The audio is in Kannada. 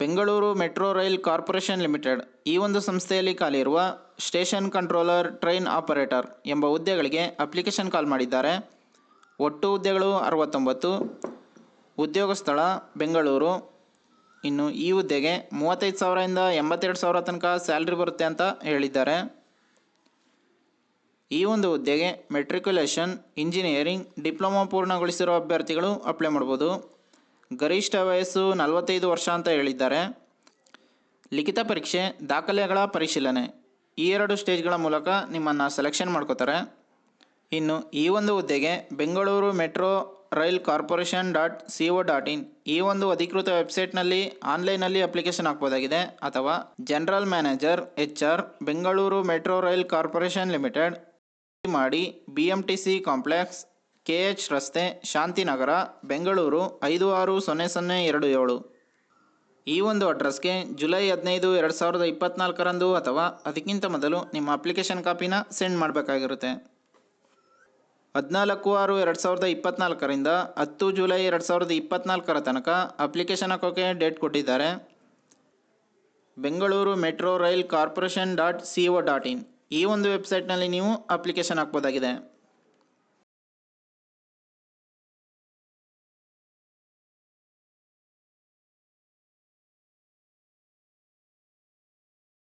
Bengaluru metro rail corporation limited, ಈ ಒಂದು ಸಂಸ್ಥೆಯಲ್ಲಿ ಖಾಲಿ ಇರುವ ಸ್ಟೇಷನ್ ಕಂಟ್ರೋಲರ್, ಟ್ರೈನ್ ಆಪರೇಟರ್ ಎಂಬ ಹುದ್ದೆಗಳಿಗೆ ಅಪ್ಲಿಕೇಶನ್ ಕಾಲ್ ಮಾಡಿದ್ದಾರೆ. ಒಟ್ಟು ಹುದ್ದೆಗಳು ಅರವತ್ತೊಂಬತ್ತು, ಉದ್ಯೋಗ ಸ್ಥಳ ಬೆಂಗಳೂರು. ಇನ್ನು ಈ ಹುದ್ದೆಗೆ ಮೂವತ್ತೈದು ಸಾವಿರದಿಂದ ಎಂಬತ್ತೆರಡು ಸಾವಿರ ತನಕ ಸ್ಯಾಲ್ರಿ ಬರುತ್ತೆ ಅಂತ ಹೇಳಿದ್ದಾರೆ. ಈ ಒಂದು ಹುದ್ದೆಗೆ ಮೆಟ್ರಿಕ್ಯುಲೇಷನ್ ಇಂಜಿನಿಯರಿಂಗ್, ಡಿಪ್ಲೊಮಾ ಪೂರ್ಣಗೊಳಿಸಿರೋ ಅಭ್ಯರ್ಥಿಗಳು ಅಪ್ಲೈ ಮಾಡ್ಬೋದು. ಗರಿಷ್ಠ ವಯಸ್ಸು ನಲವತ್ತೈದು ವರ್ಷ ಅಂತ ಹೇಳಿದ್ದಾರೆ. ಲಿಖಿತ ಪರೀಕ್ಷೆ, ದಾಖಲೆಗಳ ಪರಿಶೀಲನೆ ಈ ಎರಡು ಸ್ಟೇಜ್ಗಳ ಮೂಲಕ ನಿಮ್ಮನ್ನು ಸೆಲೆಕ್ಷನ್ ಮಾಡ್ಕೋತಾರೆ. ಇನ್ನು ಈ ಒಂದು ಹುದ್ದೆಗೆ Bengaluru metro rail corporation dot C O dot in ಈ ಒಂದು ಅಧಿಕೃತ ವೆಬ್ಸೈಟ್ನಲ್ಲಿ ಆನ್ಲೈನಲ್ಲಿ ಅಪ್ಲಿಕೇಶನ್ ಹಾಕ್ಬೋದಾಗಿದೆ. ಅಥವಾ general manager, H R, Bengaluru metro rail corporation limited, ಮಾಡಿ B M T C complex K H ರಸ್ತೆ, ಶಾಂತಿನಗರ, ಬೆಂಗಳೂರು ಐದು ಆರು ಸೊನ್ನೆ ಸೊನ್ನೆ ಎರಡು ಏಳು. ಈ ಒಂದು ಅಡ್ರೆಸ್ಗೆ ಜುಲೈ ಹದಿನೈದು ಎರಡು ಸಾವಿರದ ಇಪ್ಪತ್ನಾಲ್ಕರಂದು ಅಥವಾ ಅದಕ್ಕಿಂತ ಮೊದಲು ನಿಮ್ಮ ಅಪ್ಲಿಕೇಶನ್ ಕಾಪಿನ ಸೆಂಡ್ ಮಾಡಬೇಕಾಗಿರುತ್ತೆ. ಹದಿನಾಲ್ಕು ಆರು ಎರಡು ಸಾವಿರದ ಇಪ್ಪತ್ನಾಲ್ಕರಿಂದ ಹತ್ತು ಜುಲೈ ಎರಡು ಸಾವಿರದ ಇಪ್ಪತ್ನಾಲ್ಕರ ತನಕ ಅಪ್ಲಿಕೇಶನ್ ಹಾಕೋಕೆ ಡೇಟ್ ಕೊಟ್ಟಿದ್ದಾರೆ. Bengaluru metro rail corporation dot C O dot in. ಈ ಒಂದು ವೆಬ್ಸೈಟ್ನಲ್ಲಿ ನೀವು ಅಪ್ಲಿಕೇಶನ್ ಹಾಕ್ಬೋದಾಗಿದೆ.